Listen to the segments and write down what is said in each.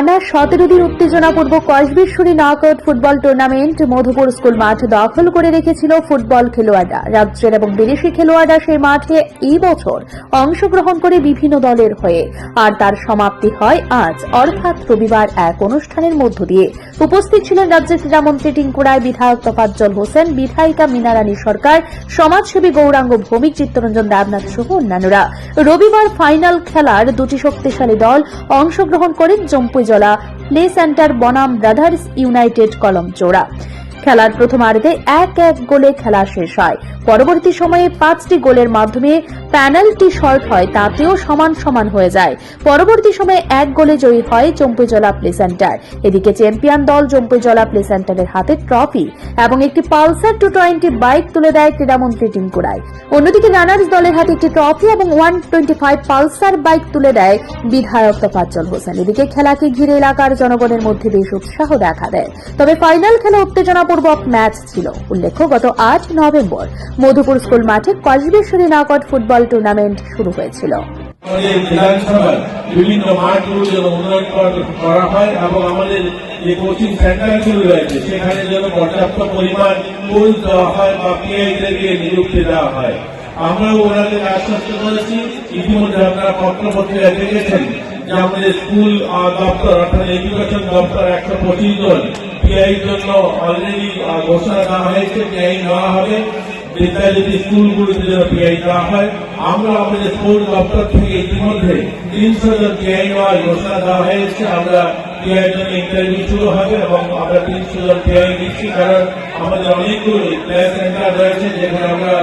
টানা সতেরো দিন উত্তেজনাপূর্বক Kasbeshwari knockout football tournament Madhupur school মাঠ দখল করে রেখেছিল ফুটবল খেলোয়াড়রা। রাজ্যের এবং বিদেশি খেলোয়াড়রা সেই মাঠে এই বছর অংশগ্রহণ করে বিভিন্ন দলের হয়ে। আর তার সমাপ্তি হয় আজ, অর্থাৎ রবিবার এক অনুষ্ঠানের মধ্য দিয়ে। উপস্থিত ছিলেন রাজ্যের ক্রীড়ামন্ত্রী টিঙ্কু রায় বিধায়ক তোফাজ্জল হোসেন, বিধায়িকা মিনারানী সরকার, সমাজসেবী গৌরাঙ্গ ভৌমিক, চিত্তরঞ্জন দেবনাথ সহ অন্যান্যরা। রবিবার ফাইনাল খেলার দুটি শক্তিশালী দল অংশগ্রহণ করেন জম্পুইজলা প্লে সেন্টার বনাম ব্রাদার্স ইউনাইটেড কলম জোড়া। খেলার প্রথমার্ধে এক এক গোলে খেলা শেষ হয়। পরবর্তী সময়ে পাঁচটি গোলের মাধ্যমে প্যানাল্টি শর্ট হয়, তাতেও সমান সমান হয়ে যায়। পরবর্তী সময়ে এক গোলে জয়ী হয় জম্পুজলা প্লে সেন্টার। এদিকে চ্যাম্পিয়ন দল জম্পুজলা প্লে সেন্টারের হাতে ট্রফি এবং একটি পালসার টু টোয়েন্টি বাইক তুলে দেয় ক্রীড়ামন্ত্রী টিঙ্কু রায়। অন্যদিকে রানার্স দলের হাতে একটি ট্রফি এবং one twenty five Pulsar bike তুলে দেয় বিধায়ক তোফাজ্জল হোসেন। এদিকে খেলাকে ঘিরে এলাকার জনগণের মধ্যে বেশ উৎসাহ দেখা দেয়। তবে ফাইনাল খেলা উত্তেজনাপূর্বক ম্যাচ ছিল। উল্লেখ্য, গত আট নভেম্বর মধুপুর স্কুল মাঠে কসবেশ্বরী নাকট ফুটবল টুর্নামেন্ট শুরু হয়েছিল। হয় হয় হয়। ওনাদের ইতিমধ্যে যে আমাদের স্কুল দপ্তর দপ্তর ঘোষণা দেওয়া হয়েছে বিদ্যালয় স্কুলগুলিতে যেন পিআই দেওয়া হয়, আমরা আমাদের স্কুল দপ্তর থেকে ইতিমধ্যে তিনশো জন পিআই নেওয়ার ঘোষণা দেওয়া হয়েছে। আমরা পিআই জন্য ইন্টারভিউ শুরু হবে এবং অনেকগুলো রয়েছে যেখানে আমরা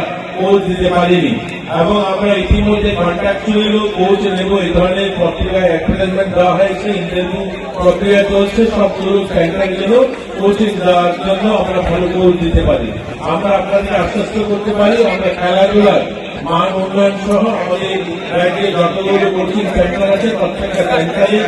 দিতে পারিনি। এবং আমরা ইতিমধ্যে কন্ট্রাকচুয়ালি কোচ নেব। এই ধরনের পত্রিকায় অ্যাডভার্টাইজমেন্ট দেওয়া হয়েছে ইন্টারভিউ প্রক্রিয়া চলছে সবগুলো সেন্টার গেল কোচিং দেওয়ার জন্য আমরা ভালো কোচ দিতে পারি। আমরা আপনাদের আশ্বস্ত করতে পারি, আমরা খেলাধুলার মান উন্নয়ন সহ আমাদের রাজ্যে যতগুলো কোচিং সেন্টার আছে, প্রত্যেকটা সেন্টারে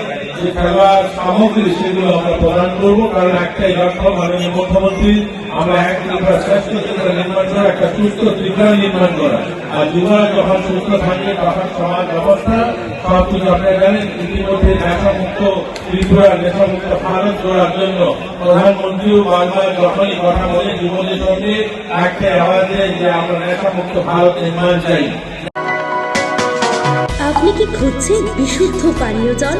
যে খেলার সামগ্রী সেগুলো আমরা প্রদান করব, কারণ একটাই লক্ষ্য, মাননীয় মুখ্যমন্ত্রী, আমরা এক ত্রিপুরা শ্রেষ্ঠ ত্রিপুরা নির্মাণ করা, একটা সুস্থ ত্রিপুরা নির্মাণ করা। আর যুবরা যখন সুস্থ থাকবে, তখন সমাজ ব্যবস্থা সব কিছু আপনারা জানেন, ইতিমধ্যে নেশামুক্ত ত্রিপুরা, নেশামুক্ত ভারত গড়ার জন্য প্রধানমন্ত্রীও বারবার যখনই কথা বলে যুবদের সঙ্গে একটা আওয়াজ যে আমরা নেশামুক্ত ভারত নির্মাণ চাই। আপনি কি খুঁজছেন বিশুদ্ধ পানীয় জল?